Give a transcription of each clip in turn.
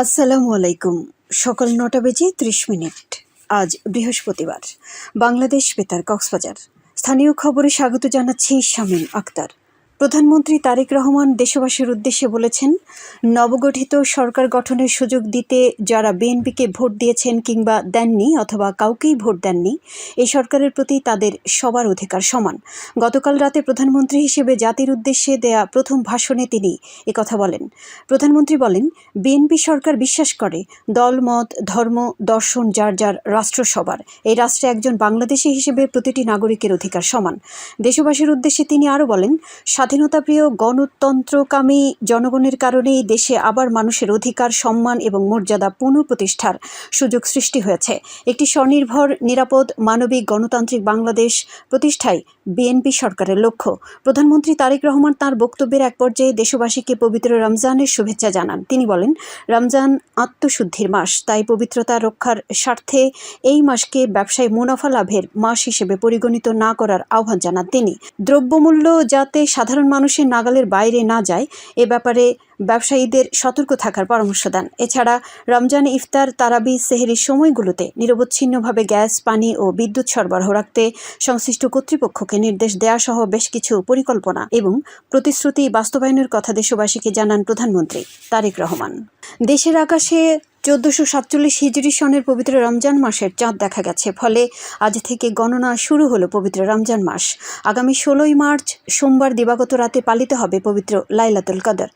আসসালামু আলাইকুম। সকাল নটা বেজে ত্রিশ মিনিট। আজ বৃহস্পতিবার। বাংলাদেশ বেতার কক্সবাজার। স্থানীয় খবরে স্বাগত জানাচ্ছি শামীম আক্তার। প্রধানমন্ত্রী তারেক রহমান দেশবাসীর উদ্দেশ্যে বলেছেন, নবগঠিত সরকার গঠনের সুযোগ দিতে যারা বিএনপিকে ভোট দিয়েছেন কিংবা দেননি অথবা কাউকেই ভোট দেননি এই সরকারের প্রতি তাদের সবার অধিকার সমান। গতকাল রাতে প্রধানমন্ত্রী হিসেবে জাতির উদ্দেশ্যে দেয়া প্রথম ভাষণে তিনি একথা বলেন। প্রধানমন্ত্রী বলেন, বিএনপি সরকার বিশ্বাস করে, দল, মত, ধর্ম, দর্শন, যার যার রাষ্ট্র সবার। এই রাষ্ট্রে একজন বাংলাদেশী হিসেবে প্রতিটি নাগরিকের অধিকার সমান। দেশবাসীর উদ্দেশ্যে তিনি আরও বলেন স্বাধীনতাপ্রিয় গণতন্ত্রকামী জনগণের কারণেই দেশে আবার মানুষের অধিকার, সম্মান এবং মর্যাদা পুনঃপ্রতিষ্ঠার সুযোগ সৃষ্টি হয়েছে। একটি স্বনির্ভর, নিরাপদ, মানবিক, গণতান্ত্রিক বাংলাদেশ প্রতিষ্ঠায় বিএনপি সরকারের লক্ষ্য। প্রধানমন্ত্রী তারেক রহমান তার বক্তব্যের এক পর্যায়ে দেশবাসীকে পবিত্র রমজানের শুভেচ্ছা জানান। তিনি বলেন, রমজান আত্মশুদ্ধির মাস, তাই পবিত্রতা রক্ষার স্বার্থে এই মাসকে ব্যবসায় মুনাফা লাভের মাস হিসেবে পরিগণিত না করার আহ্বান জানান তিনি। দ্রব্যমূল্য যাতে সাধারণ মানুষের নাগালের বাইরে না যায়, এ ব্যাপারে ব্যবসায়ীদের সতর্ক থাকার পরামর্শ দেন। এছাড়া রমজান ইফতার, তারাবি সেহেরির সময়গুলোতে নিরবচ্ছিন্নভাবে গ্যাস, পানি ও বিদ্যুৎ সরবরাহ রাখতে সংশ্লিষ্ট কর্তৃপক্ষকে নির্দেশ দেওয়া সহ বেশ কিছু পরিকল্পনা এবং প্রতিশ্রুতি বাস্তবায়নের কথা দেশবাসীকে জানান প্রধানমন্ত্রী তারেক রহমান। দেশের আকাশে চোদ্দশো সাতচল্লিশ হিজরি সনের পবিত্র রমজান মাসের চাঁদ দেখা গেছে। ফলে আজ থেকে গণনা শুরু হলো পবিত্র রমজান মাস। আগামী ষোলোই মার্চ, সোমবার দিবাগত রাতে পালিত হবে পবিত্র লাইলাতুল কদর।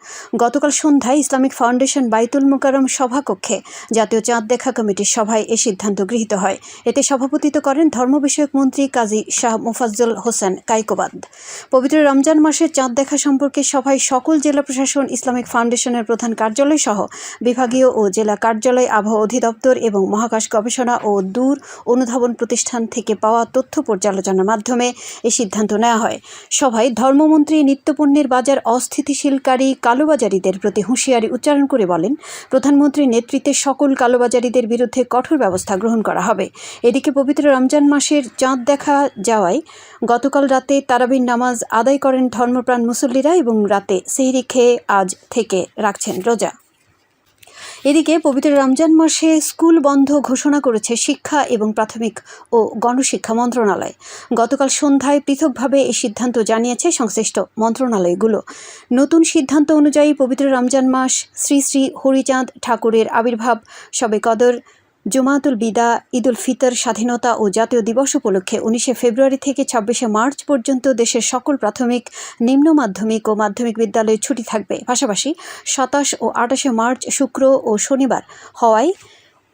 গতকাল সন্ধ্যায় ইসলামিক ফাউন্ডেশন বাইতুল মোকারম সভাকক্ষে জাতীয় চাঁদ দেখা কমিটির সভায় এ সিদ্ধান্ত গৃহীত হয়। এতে সভাপতিত্ব করেন ধর্ম বিষয়ক মন্ত্রী কাজী শাহ মোফাজ্জল হোসেন কাইকোবাদ। পবিত্র রমজান মাসের চাঁদ দেখা সম্পর্কে সভায় সকল জেলা প্রশাসন, ইসলামিক ফাউন্ডেশনের প্রধান কার্যালয় সহ বিভাগীয় ও জেলা কার্যালয়, আবহাওয়া অধিদপ্তর এবং মহাকাশ গবেষণা ও দূর অনুধাবন প্রতিষ্ঠান থেকে পাওয়া তথ্য পর্যালোচনার মাধ্যমে এ সিদ্ধান্ত নেওয়া হয়। সভায় ধর্মমন্ত্রী নিত্যপণ্যের বাজার অস্থিতিশীলকারী কালোবাজারিদের প্রতি হুঁশিয়ারি উচ্চারণ করে বলেন, প্রধানমন্ত্রীর নেতৃত্বে সকল কালোবাজারিদের বিরুদ্ধে কঠোর ব্যবস্থা গ্রহণ করা হবে। এদিকে পবিত্র রমজান মাসের চাঁদ দেখা যাওয়ায় গতকাল রাতে তারাবির নামাজ আদায় করেন ধর্মপ্রাণ মুসল্লিরা এবং রাতে সেহরি খেয়ে আজ থেকে রাখছেন রোজা। এদিকে পবিত্র রমজান মাসে স্কুল বন্ধ ঘোষণা করেছে শিক্ষা এবং প্রাথমিক ও গণশিক্ষা মন্ত্রণালয়। গতকাল সন্ধ্যায় পৃথকভাবে এই সিদ্ধান্ত জানিয়েছে সংশ্লিষ্ট মন্ত্রণালয়গুলো। নতুন সিদ্ধান্ত অনুযায়ী পবিত্র রমজান মাস শ্রী শ্রী হরিচাঁদ ঠাকুরের আবির্ভাব, সবে কদর জুমাতুল বিদা, ঈদুল ফিতর, স্বাধীনতা ও জাতীয় দিবস উপলক্ষে উনিশে ফেব্রুয়ারি থেকে ছাব্বিশে মার্চ পর্যন্ত দেশের সকল প্রাথমিক, নিম্ন মাধ্যমিক ও মাধ্যমিক বিদ্যালয়ে ছুটি থাকবে। পাশাপাশি সাতাশ ও আঠাশে মার্চ শুক্র ও শনিবার হওয়ায়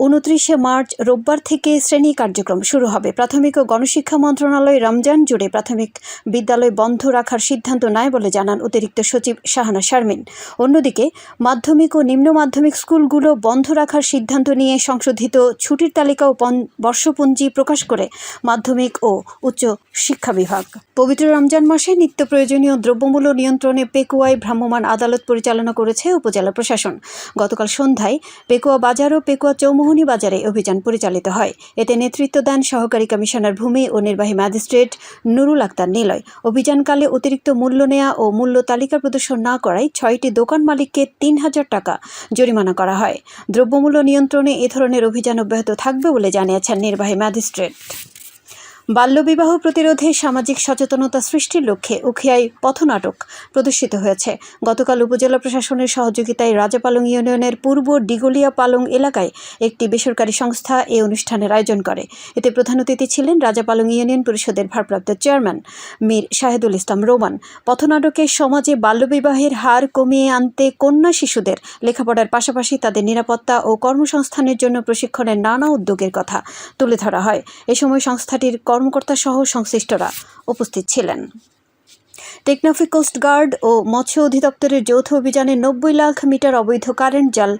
উনত্রিশে মার্চ রোববার থেকে শ্রেণি কার্যক্রম শুরু হবে। প্রাথমিক ও গণশিক্ষা মন্ত্রণালয় রমজান জুড়ে প্রাথমিক বিদ্যালয় বন্ধ রাখার সিদ্ধান্ত নেয় বলে জানান অতিরিক্ত সচিব শাহানা শারমিন। অন্যদিকে, মাধ্যমিক ও নিম্ন মাধ্যমিক স্কুলগুলো বন্ধ রাখার সিদ্ধান্ত নিয়ে সংশোধিত ছুটির তালিকা ও বর্ষপঞ্জি প্রকাশ করে মাধ্যমিক ও উচ্চ শিক্ষা বিভাগ। পবিত্র রমজান মাসে নিত্য প্রয়োজনীয় দ্রব্যমূল্য নিয়ন্ত্রণে পেকুয়ায় ভ্রাম্যমাণ আদালত পরিচালনা করেছে উপজেলা প্রশাসন। গতকাল সন্ধ্যায় পেকুয়া বাজার ও পেকুয়া চৌমুহনী বাজারে অভিযান পরিচালিত হয়। এতে নেতৃত্ব দেন সহকারী কমিশনার ভূমি ও নির্বাহী ম্যাজিস্ট্রেট নুরুল আক্তার নিলয়। অভিযানকালে অতিরিক্ত মূল্য নেয়া ও মূল্য তালিকা প্রদর্শন না করায় ছয়টি দোকান মালিককে তিন হাজার টাকা জরিমানা করা হয়। দ্রব্যমূল্য নিয়ন্ত্রণে এ ধরনের অভিযান অব্যাহত থাকবে বলে জানিয়েছেন নির্বাহী ম্যাজিস্ট্রেট। বাল্যবিবাহ প্রতিরোধে সামাজিক সচেতনতা সৃষ্টির লক্ষ্যে উখিয়ায় পথনাটক প্রদর্শিত হয়েছে। গতকাল উপজেলা প্রশাসনের সহযোগিতায় রাজাপালং ইউনিয়নের পূর্ব ডিগলিয়া পালং এলাকায় একটি বেসরকারি সংস্থা এই অনুষ্ঠানের আয়োজন করে। এতে প্রধান অতিথি ছিলেন রাজাপালং ইউনিয়ন পরিষদের ভারপ্রাপ্ত চেয়ারম্যান মীর শাহেদুল ইসলাম রোমান। পথনাটকে সমাজে বাল্যবিবাহের হার কমিয়ে আনতে কন্যা শিশুদের লেখাপড়ার পাশাপাশি তাদের নিরাপত্তা ও কর্মসংস্থানের জন্য প্রশিক্ষণের নানা উদ্যোগের কথা তুলে ধরা হয়। এ সময় সংস্থাটির কর্মকর্তা সহ সংশ্লিষ্টরা উপস্থিত ছিলেন। টেকনাফি কোস্টগার্ড ও মৎস্য অধিদপ্তরের যৌথ অভিযানে নব্বই লাখ মিটার অবৈধ কারেন্ট জাল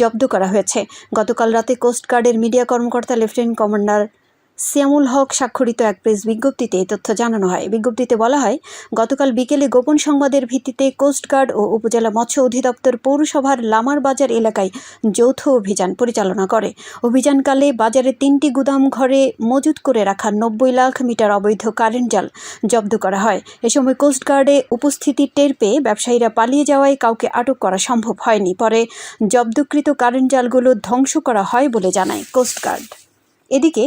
জব্দ করা হয়েছে। গতকাল রাতে কোস্টগার্ডের মিডিয়া কর্মকর্তা লেফটেন্যান্ট কমান্ডার সিয়ামুল হক স্বাক্ষরিত এক প্রেস বিজ্ঞপ্তিতে এই তথ্য জানানো হয়। বিজ্ঞপ্তিতে বলা হয়, গতকাল বিকেলে গোপন সংবাদের ভিত্তিতে কোস্টগার্ড ও উপজেলা মৎস্য অধিদপ্তর পৌরসভার লামার বাজার এলাকায় যৌথ অভিযান পরিচালনা করে। অভিযানকালে বাজারে তিনটি গুদাম ঘরে মজুত করে রাখা নব্বই লাখ মিটার অবৈধ কারেন্ট জাল জব্দ করা হয়। এ সময় কোস্টগার্ডে উপস্থিতি টের পেয়ে ব্যবসায়ীরা পালিয়ে যাওয়ায় কাউকে আটক করা সম্ভব হয়নি। পরে জব্দকৃত কারেন্ট জালগুলো ধ্বংস করা হয় বলে জানায় কোস্টগার্ড এদিকে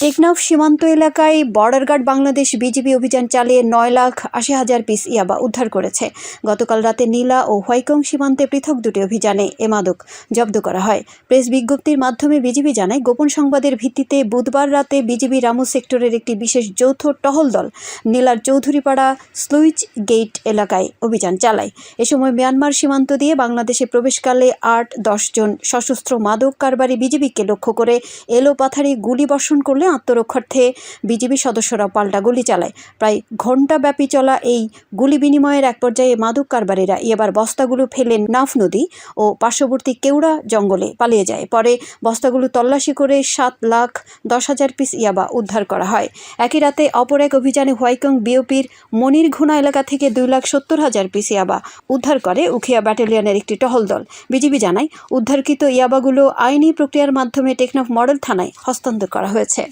টেকনাফ সীমান্ত এলাকায় বর্ডার গার্ড বাংলাদেশ বিজিবি অভিযান চালিয়ে নয় লাখ আশি হাজার পিস ইয়াবা উদ্ধার করেছে। গতকাল রাতে নীলা ও হোয়াইকং সীমান্তে পৃথক দুটি অভিযানে এ মাদক জব্দ করা হয়। প্রেস বিজ্ঞপ্তির মাধ্যমে বিজিবি জানায়, গোপন সংবাদের ভিত্তিতে বুধবার রাতে বিজিবি রামু সেক্টরের একটি বিশেষ যৌথ টহল দল নীলার চৌধুরীপাড়া স্লুইচ গেট এলাকায় অভিযান চালায়। এ সময় মিয়ানমার সীমান্ত দিয়ে বাংলাদেশে প্রবেশকালে আট দশজন সশস্ত্র মাদক কারবারি বিজিবিকে লক্ষ্য করে এলোপাথারি গুলি বর্ষণ করলে আত্মরক্ষার্থে বিজিবি সদস্যরা পাল্টা গুলি চালায়। প্রায় ঘণ্টাব্যাপী চলা এই গুলি বিনিময়ের এক পর্যায়ে মাদক কারবারিরা এবার বস্তাগুলো ফেলে নাফ নদী ও পার্শ্ববর্তী কেওড়া জঙ্গলে পালিয়ে যায়। পরে বস্তাগুলো তল্লাশি করে সাত লাখ দশ হাজার পিস ইয়াবা উদ্ধার করা হয়। একই রাতে অপর এক অভিযানে হোয়াইকং বিওপির মনিরঘোনা এলাকা থেকে দুই লাখ সত্তর হাজার পিস ইয়াবা উদ্ধার করে উখিয়া ব্যাটালিয়নের একটি টহল দল। বিজিবি জানায়, উদ্ধারকৃত ইয়াবাগুলো আইনি প্রক্রিয়ার মাধ্যমে টেকনাফ মডেল থানায় হস্তান্তর করা হয়েছে।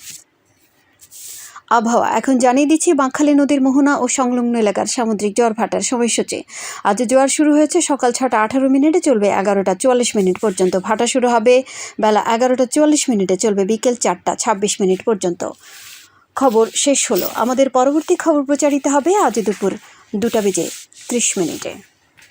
আবহাওয়া, এখন জানিয়ে দিচ্ছি, বাঁকখালী নদীর মোহনা ও সংলগ্ন এলাকার সামুদ্রিক জ্বর ভাটার সময়সূচি। আজ জোয়ার শুরু হয়েছে, সকাল ছটা আঠারো মিনিটে চলবে এগারোটা চুয়াল্লিশ মিনিট পর্যন্ত। ভাটা শুরু হবে বেলা এগারোটা চুয়াল্লিশ মিনিটে চলবে বিকেল চারটা ছাব্বিশ মিনিট পর্যন্ত। খবর শেষ হলো। আমাদের পরবর্তী খবর প্রচারিত হবে আজ দুপুর দুটা বেজে ত্রিশ মিনিটে।